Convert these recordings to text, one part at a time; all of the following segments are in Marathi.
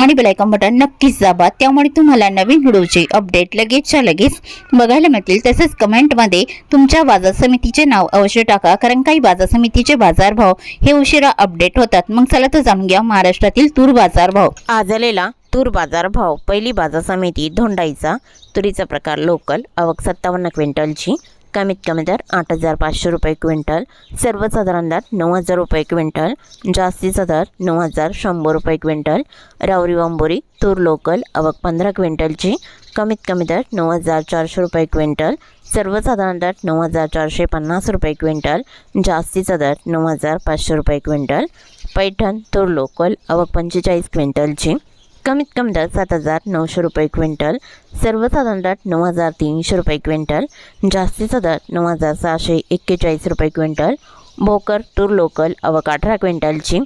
आणि बेलायकॉन बटन नक्कीच दाबा. त्यामुळे तुम्हाला नवीन व्हिडिओचे अपडेट लगेचच्या लगेच बघायला मिळतील. तसेच कमेंटमध्ये तुमच्या बाजार समितीचे नाव अवश्य टाका. कारण काही बाजार समितीचे बाजारभाव हे उशिरा अपडेट होतात. मग चला तर जाणून घ्या महाराष्ट्रातील तूर बाजारभाव आज तूर बाजार भाव. पहिली बाजार समिती धोंडाईचा तुरीचा प्रकार लोकल आवक सत्तावन्न क्विंटलची. कमीत कमी दर आठ हजार पाचशे रुपये क्विंटल सर्वसाधारण दर नऊ हजार रुपये क्विंटल जास्तीचा दर नऊ हजार शंभर रुपये क्विंटल रावरी वांबोरी तूर लोकल अवक पंधरा क्विंटलची कमीत कमी दर नऊ हजार चारशे रुपये क्विंटल सर्वसाधारण दर नऊ हजार चारशे पन्नास रुपये क्विंटल जास्तीचा दर नऊ हजार पाचशे रुपये क्विंटल पैठण तूर लोकल अवक पंचेचाळीस क्विंटलची कमीत कमी दर सात हजार नऊशे रुपये क्विंटल सर्वसाधारण दर नऊ हजार तीनशे रुपये क्विंटल जास्तीचा दर नऊ हजार सहाशे एक्केचाळीस रुपये क्विंटल भोकर तूर लोकल अवक अठरा क्विंटलची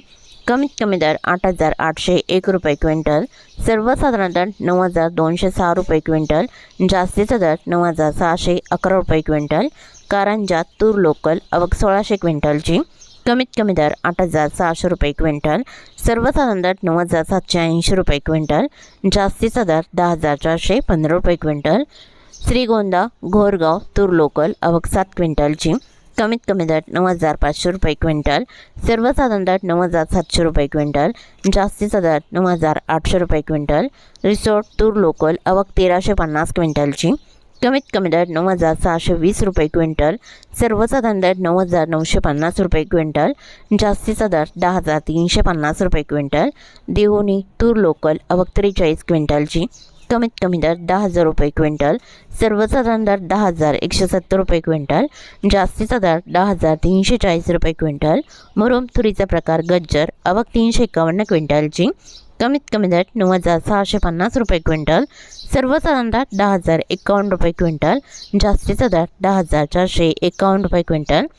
कमीत कमी दर आठ हजार आठशे एक रुपये क्विंटल सर्वसाधारण दर नऊ हजार दोनशे सहा रुपये क्विंटल जास्तीचा दर नऊ हजार सहाशे अकरा रुपये क्विंटल कारंजा तूर लोकल अवक सोळाशे क्विंटलची कमीत कमी दर आठ हजार सहाशे रुपये क्विंटल सर्वसाधारण दर नऊ हजार सातशे ऐंशी रुपये क्विंटल जास्तीचा दर दहा हजार चारशे पंधरा रुपये क्विंटल. श्रीगोंदा घोरगाव तूर लोकल आवक सात क्विंटलची कमीत कमी दर नऊ हजार पाचशे रुपये क्विंटल सर्वसाधारण दर नऊ हजार सातशे रुपये क्विंटल जास्तीचा दर नऊ हजार आठशे रुपये क्विंटल. रिसोर्ट तूर लोकल आवक तेराशे पन्नास क्विंटलची कमीत कमी दर नऊ हजार सहाशे वीस रुपये क्विंटल सर्वसाधारण दर नऊ हजार नऊशे पन्नास रुपये क्विंटल जास्तीचा दर दहा हजार तीनशे पन्नास रुपये क्विंटल देहोनी तूर लोकल अवक त्रेचाळीस क्विंटलची कमीत कमी दर दहा हजार रुपये क्विंटल सर्वसाधारण दर दहा हजार एकशे सत्तर रुपये क्विंटल जास्तीचा दर दहा हजार तीनशे चाळीस रुपये क्विंटल मुरुम तुरीचा प्रकार गज्जर अवक तीनशे एकावन्न क्विंटलची कमीत कमी दर नऊ हजार सहाशे पन्नास रुपये क्विंटल. सर्वसाधारण दर दहा हजार एकावन्न रुपये क्विंटल. जास्तीचा दर दहा हजार चारशे एकावन्न रुपये क्विंटल.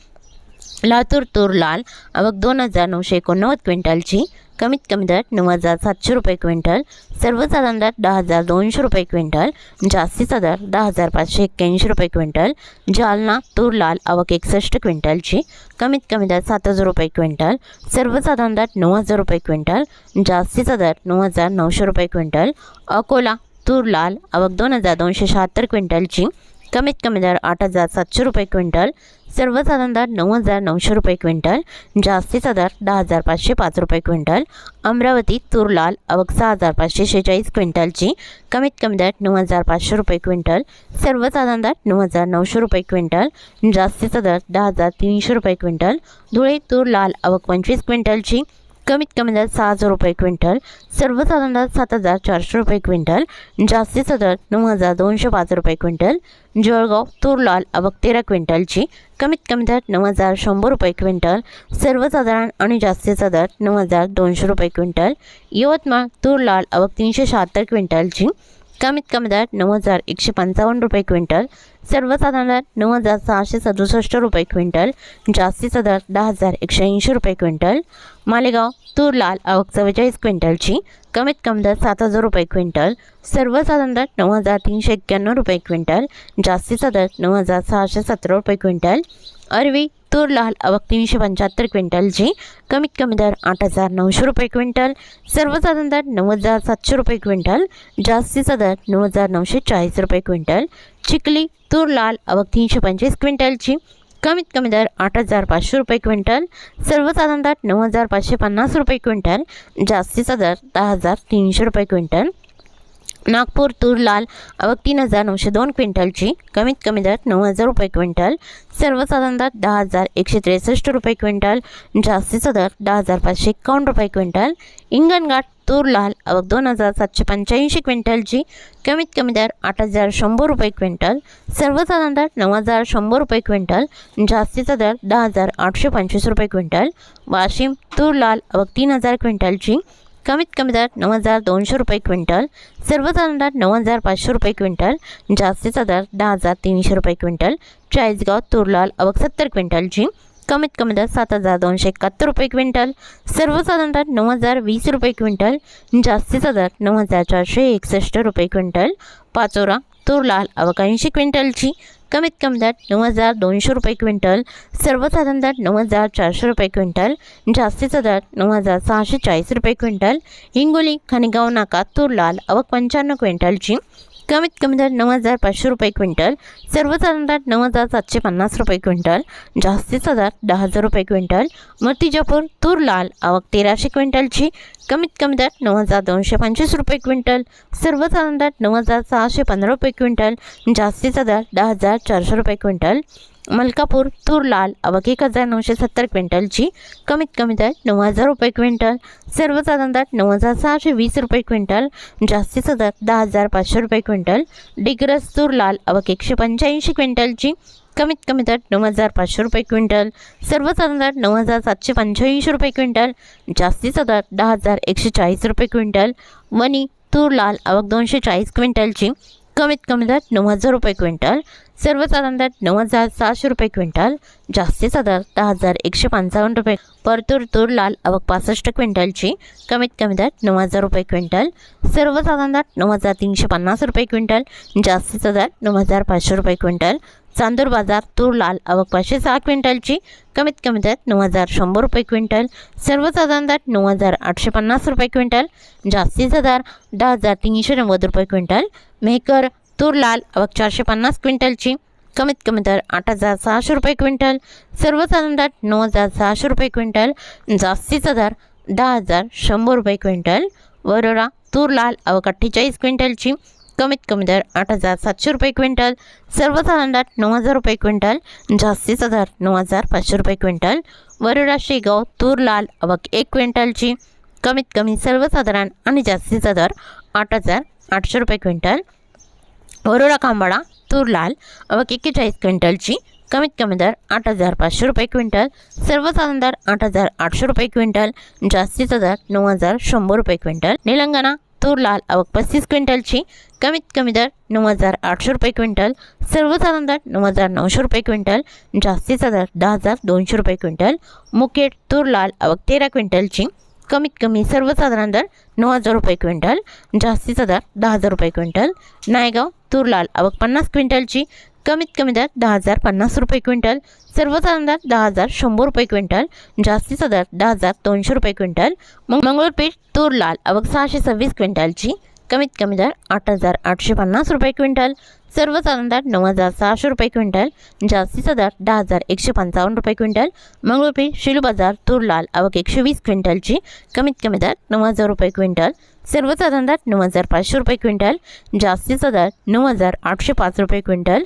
लातूर तूर लाल आवक दोन हजार नऊशे एकोणनव्वद क्विंटलची कमीत कमी दर नऊ हजार सातशे रुपये क्विंटल सर्वसाधारण दर दहा हजार दोनशे रुपये क्विंटल जास्तीचा दर दहा हजार पाचशे एक्क्याऐंशी रुपये क्विंटल जालना तूर लाल आवक एकसष्ट क्विंटलची कमीत कमी दर सात हजार रुपये क्विंटल सर्वसाधारण दर नऊ हजार रुपये क्विंटल जास्तीचा दर नऊ हजार नऊशे रुपये क्विंटल अकोला तूर लाल आवक दोन हजार दोनशे शहात्तर क्विंटलची कमीत कमी दर आठ हजार सातशे रुपये क्विंटल सर्वसाधारण दर नऊ हजार नऊशे रुपये क्विंटल जास्तीचा दर दहा हजार पाचशे पाच रुपये क्विंटल अमरावती तूर लाल आवक सहा हजार पाचशे शेहेचाळीस क्विंटलची कमीत कमी दर नऊ हजार पाचशे रुपये क्विंटल सर्वसाधारण दर नऊ हजार नऊशे रुपये क्विंटल जास्तीचा दर दहा हजार तीनशे रुपये क्विंटल धुळे तूर लाल आवक पंचवीस क्विंटलची कमीत कमी दर सहा हजार रुपये क्विंटल सर्वसाधारण दर सात हजार चारशे रुपये क्विंटल जास्तीचा दर नऊ हजार दोनशे पाच रुपये क्विंटल जळगाव तूर लाल तेरा क्विंटलची कमीत कमी दर नऊ हजार शंभर रुपये क्विंटल सर्वसाधारण आणि जास्तीचा दर नऊ हजार दोनशे रुपये क्विंटल यवतमाळ तूर लाल तीनशे शहात्तर क्विंटलची कमीत कमी दर नऊ हजार एकशे पंचावन्न रुपये क्विंटल सर्वसाधारण दर नऊ हजार सहाशे सदुसष्ट रुपये क्विंटल जास्तीचा दर दहा हजार एकशे ऐंशी रुपये क्विंटल. मालेगाव तूर लाल आवक चव्वेचाळीस क्विंटलची कमीत कमी दर सात हजार रुपये क्विंटल सर्वसाधारण दर नऊ हजार तीनशे एक्क्याण्णव रुपये क्विंटल जास्तीचा दर नऊ हजार सहाशे सतरा रुपये क्विंटल. अरवी तूर लाल आवक तीनशे पंच्याहत्तर क्विंटलची कमीत कमी दर आठ हजार नऊशे रुपये क्विंटल. सर्वसाधारण दर नऊ हजार सातशे रुपये क्विंटल. जास्तीचा दर नऊ हजार नऊशे चाळीस रुपये क्विंटल. चिखली तूर लाल आवक तीनशे पंचवीस क्विंटलची कमीत कमी दर आठ हजार पाचशे रुपये क्विंटल. सर्वसाधारण दर नऊ हजार पाचशे पन्नास रुपये क्विंटल. जास्तीचा दर दहा हजार तीनशे रुपये क्विंटल. नागपूर तूर लाल आवक तीन हजार नऊशे दोन क्विंटलची. कमीत कमी दर नऊ हजार रुपये क्विंटल. सर्वसाधारण दर दहा हजार एकशे त्रेसष्ट रुपये क्विंटल. जास्तीचा दर दहा हजार पाचशे एकावन्न रुपये क्विंटल. इंगणघाट तूर लाल आवक दोन हजार सातशे पंच्याऐंशी क्विंटलची. कमीत कमी दर आठ हजार शंभर रुपये क्विंटल. सर्वसाधारण दर नऊ हजार शंभर रुपये क्विंटल. जास्तीचा दर दहा हजार आठशे पंचवीस रुपये क्विंटल. वाशिम तूर लाल आवक तीन हजार क्विंटलची. कमीत कमी दर नऊ हजार दोनशे रुपये क्विंटल सर्वसाधारण दर नऊ हजार पाचशे रुपये क्विंटल जास्तीचा दर दहा हजार तीनशे रुपये क्विंटल चाळीसगाव तुरलाल अवघ सत्तर क्विंटलची कमीत कमी दर सात हजार दोनशे एकाहत्तर रुपये क्विंटल सर्वसाधारण दर नऊ हजार वीस रुपये क्विंटल जास्तीचा दर नऊ हजार चारशे एकसष्ट रुपये क्विंटल पाचोरा तुरलाल अवघ ऐंशी क्विंटलची कमीत कमी दर नऊ हजार दोनशे रुपये क्विंटल सर्वसाधारण दर नऊ हजार चारशे रुपये क्विंटल जास्तीचा दर नऊ हजार सहाशे चाळीस रुपये क्विंटल हिंगोली खानेगाव नाका तुरलाल अवक पंच्याण्णव क्विंटलची कमीत कमी दर नऊ हजार पाचशे रुपये क्विंटल सर्वसाधारण दर नऊ हजार सातशे पन्नास रुपये क्विंटल जास्तीचा दर दहा हजार रुपये क्विंटल. मूर्तिजापूर तूर लाल आवक तेराशे क्विंटलची कमीत कमी दर नऊ हजार दोनशे पंचवीस रुपये क्विंटल. सर्वसाधारण दर नऊ हजार सहाशे पंधरा रुपये क्विंटल जास्तीचा दर दहा हजार चारशे रुपये क्विंटल. मलकापूर तूर लाल आवक एक हजार नऊशे सत्तर क्विंटलची कमीत कमी दर नऊ हजार रुपये क्विंटल सर्वसाधारण दर नऊ हजार सहाशे वीस रुपये क्विंटल जास्तीचा दर दहा हजार पाचशे रुपये क्विंटल डिग्रस तूर लाल आवक एकशे पंच्याऐंशी क्विंटलची कमीत कमी दर नऊ हजार पाचशे रुपये क्विंटल सर्वसाधारण दर नऊ हजार सातशे पंच्याऐंशी रुपये क्विंटल जास्तीचा दर दहा हजार एकशे चाळीस रुपये क्विंटल वनी तूर लाल आवक दोनशे चाळीस क्विंटलची कमीत कमी दर नऊ हजार रुपये क्विंटल सर्वसाधारण दर नऊ हजार सहाशे रुपये क्विंटल जास्तीचा दर दहा हजार एकशे पंचावन्न रुपये. परतूर तूर लाल आवक पासष्ट क्विंटलची कमीत कमी दर नऊ हजार रुपये क्विंटल. सर्वसाधारण दर नऊ हजार तीनशे पन्नास रुपये क्विंटल जास्तीचा दर नऊ हजार पाचशे रुपये क्विंटल. चांदूर बाजार तूर लाल आवक पाचशे सहा क्विंटलची कमीत कमी दर नऊ हजार शंभर रुपये क्विंटल. सर्वसाधारण दर नऊ हजार आठशे पन्नास रुपये क्विंटल जास्तीचा दर दहा हजार तीनशे नव्वद रुपये क्विंटल. मेहकर तूर लाल आवक चारशे पन्नास क्विंटलची. कमीत कमी दर आठ हजार सहाशे रुपये क्विंटल. सर्वसाधारण दर नऊ हजार सहाशे रुपये क्विंटल. जास्तीचा दर दहा हजार शंभर रुपये क्विंटल. वरोरा तूर लाल आवक अठ्ठेचाळीस क्विंटलची. कमीत कमी दर आठ हजार सातशे रुपये क्विंटल. सर्वसाधारण दर नऊ हजार रुपये क्विंटल. जास्तीचा दर नऊ हजार पाचशे रुपये क्विंटल. वरोरा शेगाव तूर लाल आवक एक क्विंटलची. कमीत कमी सर्वसाधारण आणि जास्तीचा दर आठ हजार आठशे रुपये क्विंटल. वरोरा कांबाळा तूर लाल अवक एक्केचाळीस क्विंटलची कमीत कमी दर आठ हजार पाचशे रुपये क्विंटल सर्वसाधारण दर आठ हजार आठशे रुपये क्विंटल जास्तीचा दर नऊ हजार शंभर रुपये क्विंटल निलंगणा तूर लाल अवक पस्तीस क्विंटलची कमीत कमी दर नऊ हजार आठशे रुपये क्विंटल सर्वसाधारण दर नऊ हजार नऊशे रुपये क्विंटल जास्तीचा दर दहा हजार दोनशे रुपये क्विंटल मुकेट तूर लाल अवक तेरा क्विंटलची कमीत कमी सर्वसाधारण दर नऊ हजार रुपये क्विंटल जास्तीचा दर दहा हजार रुपये क्विंटल. नायगाव तुरलाल आवक पन्नास क्विंटलची कमीत कमी दर दहा हजार पन्नास रुपये क्विंटल. सर्वसाधारण दर दहा हजार शंभर रुपये क्विंटल जास्तीचा दर दहा हजार दोनशे रुपये क्विंटल. मंगळूरपीठ तूर तुरलाल आवक सहाशे सव्वीस क्विंटलची कमीत कमी दर आठ हजार आठशे पन्नास रुपये क्विंटल. सर्वसाधारण दर नऊ हजार सहाशे रुपये क्विंटल. जास्तीचा दर दहा हजार एकशे पंचावन्न रुपये क्विंटल. मंगळपेठ शिलू बाजार तुरलाल आवक एकशे वीस क्विंटलची. कमीत कमी दर नऊ हजार रुपये क्विंटल. सर्वसाधारण दर नऊ हजार पाचशे रुपये क्विंटल. जास्तीचा दर नऊ हजार आठशे पाच रुपये क्विंटल.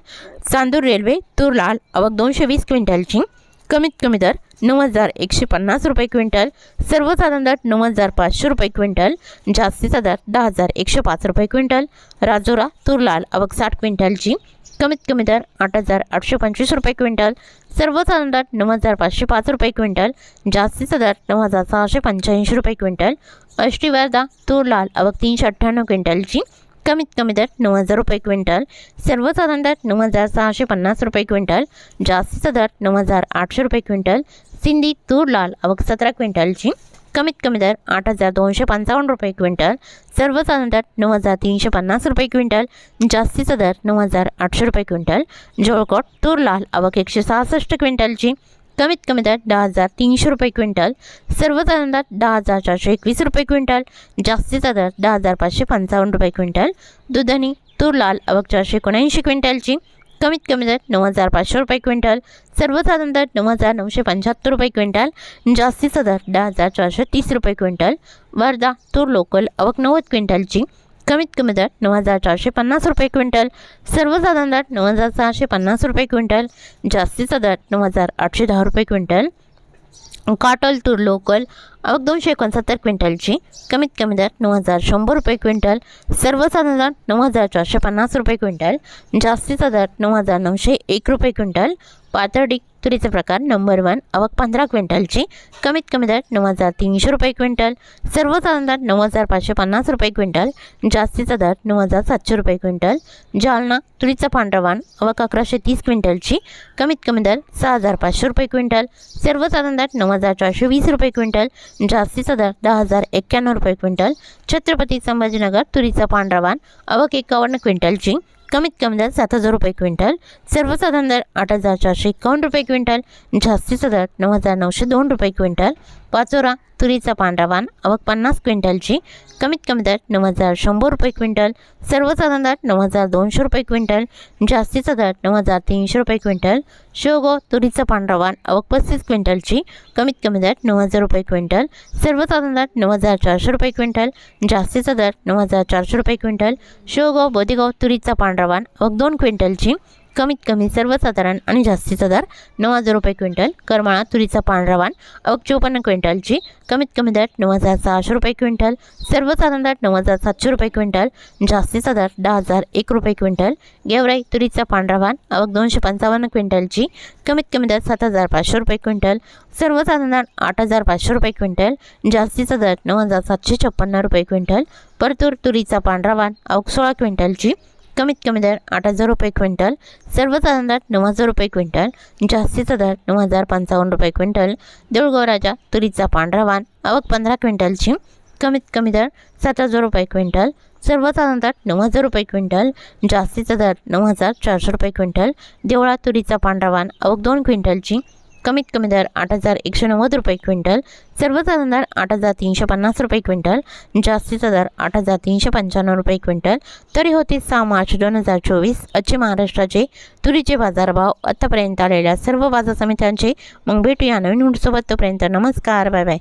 चांदूर रेल्वे तुरलाल आवक दोनशे वीस क्विंटलची. कमीत कमी दर नऊ हजार एकशे पन्नास रुपये क्विंटल सर्वसाधारण दर नऊ हजार पाचशे रुपये क्विंटल जास्तीचा दर दहा हजार एकशे पाच रुपये क्विंटल राजोरा तुरलाल अवक साठ क्विंटलची कमीत कमी दर आठ हजार आठशे पंचवीस रुपये क्विंटल सर्वसाधारण दर नऊ हजार पाचशे पाच रुपये क्विंटल जास्तीचा दर नऊ हजार सहाशे पंच्याऐंशी रुपये क्विंटल अष्टीवर्धा तुरलाल अवक तीनशे अठ्ठ्याण्णव क्विंटलची कमीत कमी दर नऊ हजार रुपये क्विंटल सर्वसाधारण दर नऊ हजार सहाशे पन्नास रुपये क्विंटल जास्तीचा दर नऊ हजार आठशे रुपये क्विंटल सिंधी तूर लाल आवक सतरा क्विंटलची कमीत कमी दर आठ हजार दोनशे पंचावन्न रुपये क्विंटल सर्वसाधारण दर नऊ हजार तीनशे पन्नास रुपये क्विंटल जास्तीचा दर नऊ हजार आठशे रुपये क्विंटल जवळकोट तूर लाल आवक एकशे सहासष्ट क्विंटलची कमीत कमी दर दहा हजार तीनशे रुपये क्विंटल सर्वसाधारण दर दहा हजार चारशे एकवीस रुपये क्विंटल जास्तीचा दर दहा हजार पाचशे पंचावन्न रुपये क्विंटल दुधनी तूर लाल आवक चारशे एकोणऐंशी क्विंटलची कमीत कमी दर नऊ हजार पाचशे रुपये क्विंटल सर्वसाधारण दर नऊ हजार नऊशे पंच्याहत्तर रुपये क्विंटल जास्तीचा दर दहा हजार चारशे तीस रुपये क्विंटल वर्धा तूर लोकल अवक नव्वद क्विंटलची कमीत कमी दर नऊ हजार चारशे पन्नास रुपये क्विंटल सर्वसाधारण दर नऊ हजार सहाशे पन्नास रुपये क्विंटल जास्तीचा दर नऊ हजार आठशे दहा रुपये क्विंटल काटल तूर लोकल आवक दोनशे एकोणसत्तर क्विंटलची. कमीत कमी दर नऊ हजार शंभर रुपये क्विंटल सर्वसाधारण दर नऊ हजार चारशे पन्नास रुपये क्विंटल जास्तीचा दर नऊ हजार नऊशे एक रुपये क्विंटल. पातळी तुरीचा प्रकार नंबर वन आवक पंधरा क्विंटलची. कमीत कमी दर नऊ हजार तीनशे रुपये क्विंटल सर्वसाधारण दर नऊ हजार पाचशे पन्नास रुपये क्विंटल जास्तीचा दर नऊ हजार सातशे रुपये क्विंटल. जालना तुरीचा पांढरा वाण आवक अकराशे तीस क्विंटलची. कमीत कमी दर सहा हजार पाचशे रुपये क्विंटल सर्वसाधारण दर नऊ हजार चारशे वीस रुपये क्विंटल जास्तीचा दर दहा हजार एक्क्याण्णव रुपये क्विंटल. छत्रपती संभाजीनगर तुरीचा पांढरा अवक आवक एकावन्न क्विंटलची कमीत कमी दर सात हजार रुपये क्विंटल. सर्वसाधारण दर आठ हजार चारशे एकावन्न रुपये क्विंटल जास्तीचा दर नऊ हजार नऊशे दोन रुपये क्विंटल. पाचोरा तुरीचा पांढरा वाण आवक पन्नास क्विंटलची. कमीत कमी दर नऊ हजार शंभर रुपये क्विंटल. सर्वसाधारण दर नऊ हजार दोनशे रुपये क्विंटल. जास्तीचा दर नऊ हजार तीनशे रुपये क्विंटल. शेवगाव तुरीचा पांढरा वाण आवक पस्तीस क्विंटलची. कमीत कमी दर नऊ हजार रुपये क्विंटल. सर्वसाधारण दर नऊ हजार चारशे रुपये क्विंटल. जास्तीचा दर नऊ हजार चारशे रुपये क्विंटल. शेवगाव बोदेगाव तुरीचा पांढरा वाण आवक दोन क्विंटलची. कमीत कमी सर्वसाधारण आणि जास्तीचा दर नऊ हजार रुपये क्विंटल करमाळा तुरीचा पांढरा वाण आवक चोपन्न क्विंटलची कमीत कमी दर नऊ हजार सहाशे रुपये क्विंटल सर्वसाधारण दर नऊ हजार सातशे रुपये क्विंटल जास्तीचा दर दहा हजार एक रुपये क्विंटल गेवराई तुरीचा पांढरा वाण आवक दोनशे पंचावन्न क्विंटलची कमीत कमी दर सात हजार पाचशे रुपये क्विंटल सर्वसाधारण दर आठ हजार पाचशे रुपये क्विंटल जास्तीचा दर नऊ हजार सातशे छप्पन्न रुपये क्विंटल परतूर तुरीचा पांढरा वाण आवक सोळा क्विंटलची कमीत कमी दर आठ हजार रुपये क्विंटल सर्वसाधारण दर नऊ हजार रुपये क्विंटल जास्तीचा दर नऊ हजार पंचावन्न रुपये क्विंटल देऊळगाव राजा तुरीचा पांढरा वाण आवक पंधरा क्विंटलची कमीत कमी दर सात हजार रुपये क्विंटल सर्वसाधारण दर नऊ हजार रुपये क्विंटल जास्तीचा दर नऊ हजार चारशे रुपये क्विंटल देवळा तुरीचा पांढरा वाण अवघ दोन क्विंटलची कमीत कमी दर आठ हजार एकशे नव्वद रुपये क्विंटल सर्वसाधारण दर आठ हजार तीनशे पन्नास रुपये क्विंटल जास्तीचा दर आठ हजार तीनशे पंच्याण्णव रुपये क्विंटल. तरी होते सहा मार्च दोन हजार चोवीस अच्छे महाराष्ट्राचे तुरीचे बाजारभाव आतापर्यंत आलेल्या सर्व बाजार समित्यांचे. मग भेटूया नवीन सोबत तोपर्यंत नमस्कार बाय बाय.